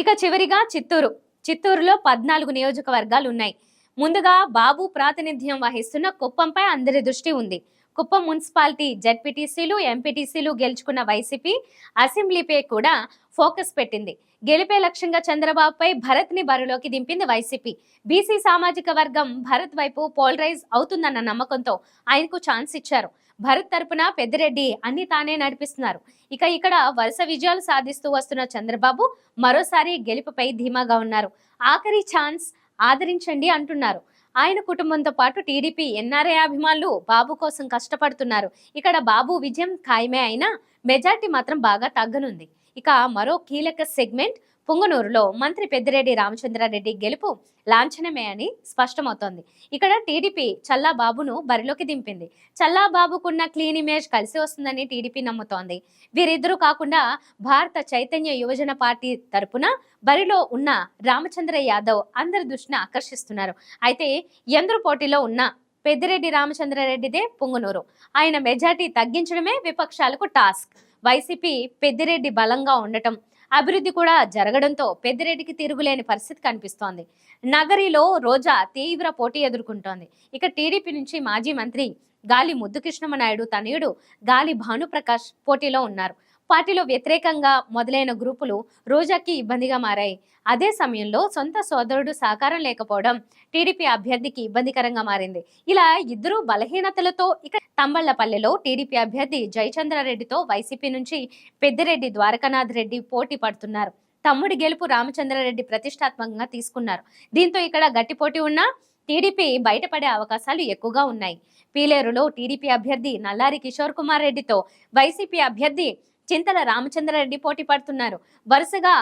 ఇక చివరిగా చిత్తూరు. చిత్తూరులో పద్నాలుగు నియోజకవర్గాలు ఉన్నాయి ముందుగా బాబు ప్రాతినిధ్యం వహిస్తున్న కుప్పంపై అందరి దృష్టి ఉంది. కుప్పం మున్సిపాలిటీ జెడ్పీటీసీలు ఎంపీటీసీలు గెలుచుకున్న వైసీపీ అసెంబ్లీపై కూడా ఫోకస్ పెట్టింది. గెలిపే లక్ష్యంగా చంద్రబాబుపై భరత్ని బరిలోకి దింపింది వైసీపీ. బీసీ సామాజిక వర్గం భరత్ వైపు పోలరైజ్ అవుతుందన్న నమ్మకంతో ఆయనకు ఛాన్స్ ఇచ్చారు. భరత్ తరపున పెద్దిరెడ్డి అన్ని తానే నడిపిస్తున్నారు. ఇక ఇక్కడ వరుస విజయాలు సాధిస్తూ వస్తున్న చంద్రబాబు మరోసారి గెలుపుపై ధీమాగా ఉన్నారు. ఆఖరి ఛాన్స్ ఆదరించండి అంటున్నారు. ఆయన కుటుంబంతో పాటు టీడీపీ ఎన్ఆర్ఐ అభిమానులు బాబు కోసం కష్టపడుతున్నారు. ఇక్కడ బాబు విజయం ఖాయమే అయినా మెజార్టీ మాత్రం బాగా తగ్గనుంది. ఇక మరో కీలక సెగ్మెంట్ పుంగనూరులో మంత్రి పెద్దిరెడ్డి రామచంద్రారెడ్డి గెలుపు లాంఛనమే అని స్పష్టమవుతోంది. ఇక్కడ టీడీపీ చల్లా బాబును బరిలోకి దింపింది. చల్లాబాబుకున్న క్లీన్ ఇమేజ్ కలిసి వస్తుందని టీడీపీ నమ్ముతోంది. వీరిద్దరూ కాకుండా భారత చైతన్య యువజన పార్టీ తరపున బరిలో ఉన్న రామచంద్ర యాదవ్ అందరి దృష్టిని ఆకర్షిస్తున్నారు. అయితే ఎందరు పోటీలో ఉన్న పెద్దిరెడ్డి రామచంద్రారెడ్డిదే పుంగనూరు. ఆయన మెజార్టీ తగ్గించడమే విపక్షాలకు టాస్క్. వైసీపీ పెద్దిరెడ్డి బలంగా ఉండటం అభివృద్ధి కూడా జరగడంతో పెద్దిరెడ్డికి తిరుగులేని పరిస్థితి కనిపిస్తోంది. నగరిలో రోజా తీవ్ర పోటీ ఎదుర్కొంటోంది. ఇక టీడీపీ నుంచి మాజీ మంత్రి గాలి ముద్దుకృష్ణమనాయుడు తనయుడు గాలి భానుప్రకాష్ పోటీలో ఉన్నారు. పార్టీలో వ్యతిరేకంగా మొదలైన గ్రూపులు రోజాకి ఇబ్బందిగా మారాయి. అదే సమయంలో సొంత సోదరుడు సహకారం లేకపోవడం టీడీపీ అభ్యర్థికి ఇబ్బందికరంగా మారింది. ఇలా ఇద్దరు బలహీనతలతో ఇక తంబళ్ళపల్లెలో టీడీపీ అభ్యర్థి జయచంద్రారెడ్డితో వైసీపీ నుంచి పెద్దిరెడ్డి ద్వారకానాథ్ రెడ్డి పోటీ పడుతున్నారు. తమ్ముడి గెలుపు రామచంద్రారెడ్డి ప్రతిష్టాత్మకంగా తీసుకున్నారు. దీంతో ఇక్కడ గట్టి పోటీ ఉన్నా టీడీపీ బయటపడే అవకాశాలు ఎక్కువగా ఉన్నాయి. పీలేరులో టీడీపీ అభ్యర్థి నల్లారి కిషోర్ కుమార్ రెడ్డితో వైసీపీ అభ్యర్థి చింతల రామచంద్రారెడ్డి పోటీ పడుతున్నారు. వరుసగా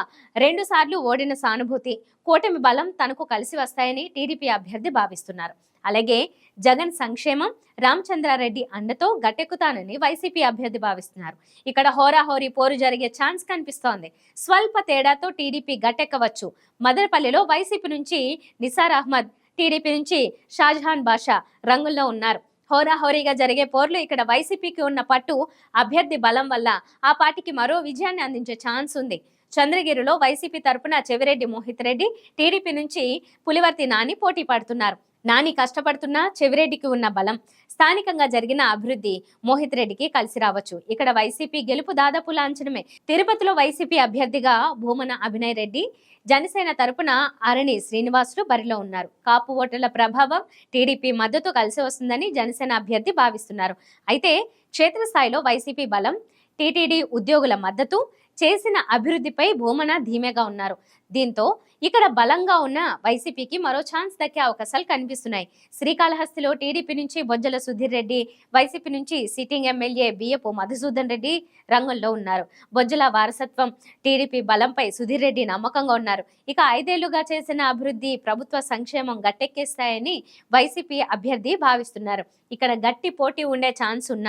రెండు సార్లు ఓడిన సానుభూతి కూటమి బలం తనకు కలిసి వస్తాయని టీడీపీ అభ్యర్థి భావిస్తున్నారు. అలాగే జగన్ సంక్షేమం రామచంద్రారెడ్డి అండతో గట్టెక్కుతానని వైసీపీ అభ్యర్థి భావిస్తున్నారు. ఇక్కడ హోరాహోరీ పోరు జరిగే ఛాన్స్ కనిపిస్తోంది. స్వల్ప తేడాతో టీడీపీ గట్టెక్కవచ్చు. మదనపల్లిలో వైసీపీ నుంచి నిసార్ అహ్మద్ టీడీపీ నుంచి షాజహాన్ బాషా రంగుల్లో ఉన్నారు. హోరాహోరీగా జరిగే పోర్లు ఇక్కడ వైసీపీకి ఉన్న పట్టు అభ్యర్థి బలం వల్ల ఆ పార్టీకి మరో విజయాన్ని అందించే ఛాన్స్ ఉంది. చంద్రగిరిలో వైసీపీ తరపున చెవిరెడ్డి మోహిత్ రెడ్డి టీడీపీ నుంచి పులివర్తి నాని పోటీ పడుతున్నారు. నాని కష్టపడుతున్నా చెవిరెడ్డికి ఉన్న బలం. స్థానికంగా జరిగిన అభివృద్ధి మోహిత్ రెడ్డికి కలిసి రావచ్చు. ఇక్కడ వైసీపీ గెలుపు దాదాపు లాంఛనమే. తిరుపతిలో వైసీపీ అభ్యర్థిగా భూమన అభినయ్ రెడ్డి జనసేన తరపున అరణి శ్రీనివాసులు బరిలో ఉన్నారు. కాపు ఓటర్ల ప్రభావం టీడీపీ మద్దతు కలిసి వస్తుందని జనసేన అభ్యర్థి భావిస్తున్నారు. అయితే క్షేత్రస్థాయిలో వైసీపీ బలం టీటీడీ ఉద్యోగుల మద్దతు చేసిన అభివృద్ధిపై భూమన ధీమేగా ఉన్నారు. దీంతో ఇక్కడ బలంగా ఉన్న వైసీపీకి మరో ఛాన్స్ దక్కే అవకాశాలు కనిపిస్తున్నాయి. శ్రీకాళహస్తిలో టీడీపీ నుంచి బొజ్జల సుధీర్ రెడ్డి వైసీపీ నుంచి సిట్టింగ్ ఎమ్మెల్యే బియ్యపు మధుసూదన్ రెడ్డి రంగంలో ఉన్నారు. బొజ్జల వారసత్వం టీడీపీ బలంపై సుధీర్ రెడ్డి నమ్మకంగా ఉన్నారు. ఇక ఐదేళ్ళుగా చేసిన అభివృద్ధి ప్రభుత్వ సంక్షేమం గట్టెక్కేస్తాయని వైసీపీ అభ్యర్థి భావిస్తున్నారు. ఇక్కడ గట్టి పోటీ ఉండే ఛాన్స్ ఉన్న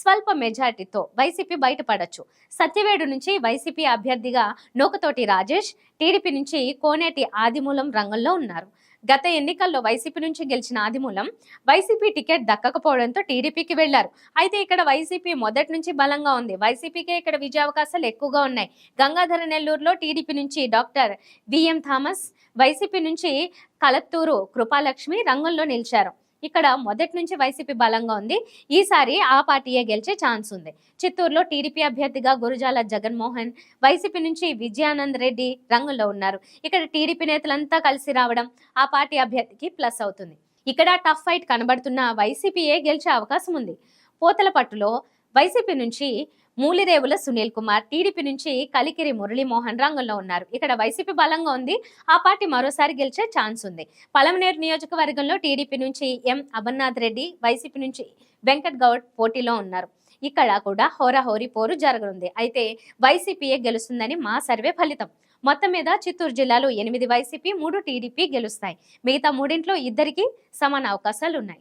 స్వల్ప మెజార్టీతో వైసీపీ బయటపడచ్చు. సత్యవేడు నుంచి వైసీపీ అభ్యర్థిగా నూకతోటి రాజేష్ టీడీపీ నుంచి కోనేటి ఆదిమూలం రంగంలో ఉన్నారు. గత ఎన్నికల్లో వైసీపీ నుంచి గెలిచిన ఆదిమూలం వైసీపీ టికెట్ దక్కకపోవడంతో టీడీపీకి వెళ్ళారు. అయితే ఇక్కడ వైసీపీ మొదటి నుంచి బలంగా ఉంది. వైసీపీకే ఇక్కడ విజయావకాశాలు ఎక్కువగా ఉన్నాయి. గంగాధర నెల్లూరులో టీడీపీ నుంచి డాక్టర్ విఎం థామస్ వైసీపీ నుంచి కలత్తూరు కృపాలక్ష్మి రంగంలో నిలిచారు. ఇక్కడ మొదటి నుంచి వైసీపీ బలంగా ఉంది. ఈసారి ఆ పార్టీయే గెలిచే ఛాన్స్ ఉంది. చిత్తూరులో టీడీపీ అభ్యర్థిగా గురుజాల జగన్మోహన్ వైసీపీ నుంచి విజయానంద్ రెడ్డి రంగంలో ఉన్నారు. ఇక్కడ టీడీపీ నేతలంతా కలిసి రావడం ఆ పార్టీ అభ్యర్థికి ప్లస్ అవుతుంది. ఇక్కడ టఫ్ ఫైట్ కనబడుతున్న వైసీపీయే గెలిచే అవకాశం ఉంది. పోతలపట్టులో వైసీపీ నుంచి మూలిరేవుల సునీల్ కుమార్ టీడీపీ నుంచి కలికిరి మురళీమోహన్ రంగంలో ఉన్నారు. ఇక్కడ వైసీపీ బలంగా ఉంది. ఆ పార్టీ మరోసారి గెలిచే ఛాన్స్ ఉంది. పలమనేరు నియోజకవర్గంలో టీడీపీ నుంచి ఎం. అమర్నాథ్ రెడ్డి వైసీపీ నుంచి వెంకట్ గౌడ్ పోటీలో ఉన్నారు. ఇక్కడ కూడా హోరాహోరీ పోరు జరగనుంది. అయితే వైసీపీయే గెలుస్తుందని మా సర్వే ఫలితం. మొత్తం మీద చిత్తూరు జిల్లాలో ఎనిమిది వైసీపీ మూడు టీడీపీ గెలుస్తాయి. మిగతా మూడింట్లో ఇద్దరికి సమాన అవకాశాలు ఉన్నాయి